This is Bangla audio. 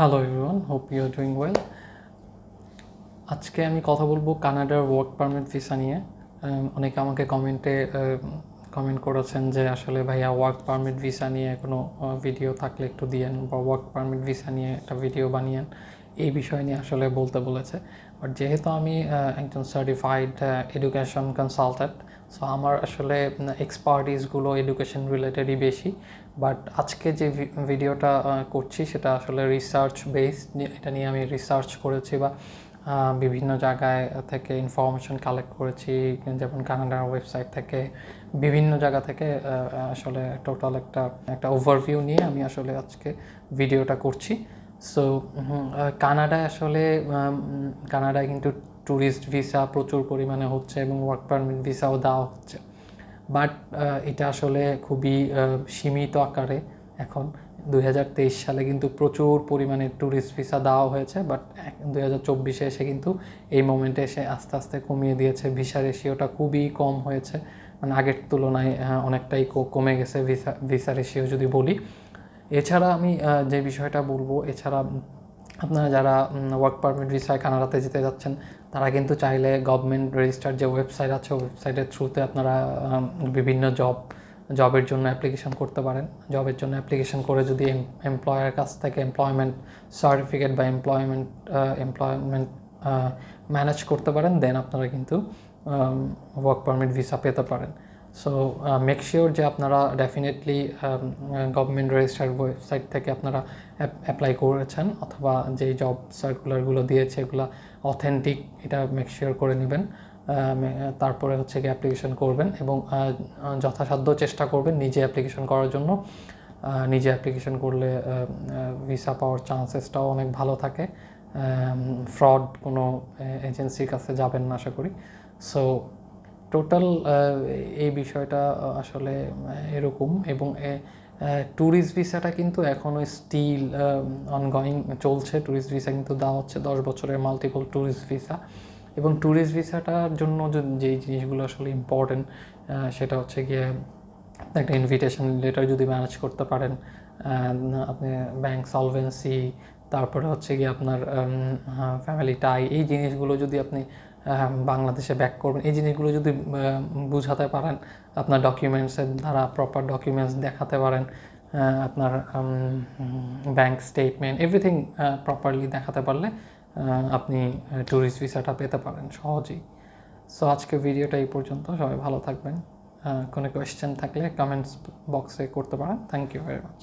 Hello everyone hope you doing well আজকে আমি কথা বলব কানাডার ওয়ার্ক পারমিট ভিসা নিয়ে। অনেকে আমাকে কমেন্টে কমেন্ট করেছেন যে আসলে ভাইয়া ওয়ার্ক পারমিট ভিসা নিয়ে কোনো ভিডিও থাকলে একটু দিয়েন বা ওয়ার্ক পারমিট ভিসা নিয়ে একটা ভিডিও বানিয়েন। এই বিষয় নিয়ে আসলে বলতে বলেছে। বাট যেহেতু আমি একজন সার্টিফাইড এডুকেশন কনসালট্যান্ট সো আমার আসলে এক্সপার্টিসগুলো এডুকেশন রিলেটেডই বেশি। বাট আজকে যে ভিডিওটা করছি সেটা আসলে রিসার্চ বেসড এটা নিয়ে আমি রিসার্চ করেছি বা বিভিন্ন জায়গায় থেকে ইনফরমেশন কালেক্ট করেছি, যেমন কানাডার ওয়েবসাইট থেকে, বিভিন্ন জায়গা থেকে আসলে টোটাল একটা একটা ওভারভিউ নিয়ে আমি আসলে আজকে ভিডিওটা করছি। সো কানাডায় আসলে কানাডায় কিন্তু ট্যুরিস্ট ভিসা প্রচুর পরিমাণে হচ্ছে এবং ওয়ার্ক পারমিট ভিসাও দেওয়া হচ্ছে। বাট এটা আসলে খুবই সীমিত আকারে এখন। দুই হাজার তেইশ সালে কিন্তু প্রচুর পরিমাণে ট্যুরিস্ট ভিসা দেওয়া হয়েছে বাট দুই হাজার চব্বিশে এসে কিন্তু এই মোমেন্টে এসে আস্তে আস্তে কমিয়ে দিয়েছে। ভিসা রেশিওটা খুবই কম হয়েছে। মানে আগের তুলনায় অনেকটাই কমে গেছে ভিসা ভিসা রেশিও যদি বলি। এছাড়া আমি যে বিষয়টা বলব, এছাড়া আপনারা যারা ওয়ার্ক পারমিট ভিসায় কানাডাতে যেতে যাচ্ছেন, তারা কিন্তু চাইলে গভর্নমেন্ট রেজিস্টার যে ওয়েবসাইট আছে ওয়েবসাইটের থ্রুতে আপনারা বিভিন্ন জব জবের জন্য অ্যাপ্লিকেশন করতে পারেন। জবের জন্য অ্যাপ্লিকেশন করে যদি এমপ্লয়ার কাছ থেকে এমপ্লয়মেন্ট সার্টিফিকেট বা এমপ্লয়মেন্ট এমপ্লয়মেন্ট ম্যানেজ করতে পারেন দেন আপনারা কিন্তু ওয়ার্ক পারমিট ভিসা পেতে পারেন। সো মেক শিওর যে আপনারা ডেফিনেটলি গভর্নমেন্ট রেজিস্টার্ড ওয়েবসাইট থেকে আপনারা অ্যাপ্লাই করেছেন অথবা যেই জব সার্কুলারগুলো দিয়েছে এগুলো অথেন্টিক এটা মেক শিওর করে নেবেন। তারপরে হচ্ছে কি অ্যাপ্লিকেশন করবেন এবং যথাসাধ্য চেষ্টা করবেন নিজে অ্যাপ্লিকেশন করার জন্য। নিজে অ্যাপ্লিকেশন করলে ভিসা পাওয়ার চান্সেসটাও অনেক ভালো থাকে। ফ্রড কোনো এজেন্সির কাছে যাবেন না, আশা করি। সো টোটাল এই বিষয়টা আসলে এরকম এবং ট্যুরিস্ট ভিসাটা কিন্তু এখনও স্টিল অনগোয়িং চলছে। ট্যুরিস্ট ভিসা কিন্তু দেওয়া হচ্ছে দশ বছরের মাল্টিপল ট্যুরিস্ট ভিসা এবং ট্যুরিস্ট ভিসাটার জন্য যে- জিনিসগুলো আসলে ইম্পর্টেন্ট সেটা হচ্ছে গিয়ে একটা ইনভিটেশন লেটার যদি ম্যানেজ করতে পারেন আপনি ব্যাংক সলভেন্সি তারপরে হচ্ছে গিয়ে আপনার ফ্যামিলি টাই এই জিনিসগুলো যদি আপনি বাংলাদেশে ব্যাক করবেন। এই জিনিসগুলো যদি বুঝাতে পারেন, আপনার ডকুমেন্টসের দ্বারা প্রপার ডকুমেন্টস দেখাতে পারেন আপনার ব্যাংক স্টেটমেন্ট এভরিথিং প্রপারলি দেখাতে পারলে আপনি ট্যুরিস্ট ভিসাটা পেতে পারেন সহজেই। সো আজকে ভিডিওটা এই পর্যন্ত। সবাই ভালো থাকবেন। কোনো কোয়েশ্চেন থাকলে কমেন্টস বক্সে করতে পারেন। Thank you very much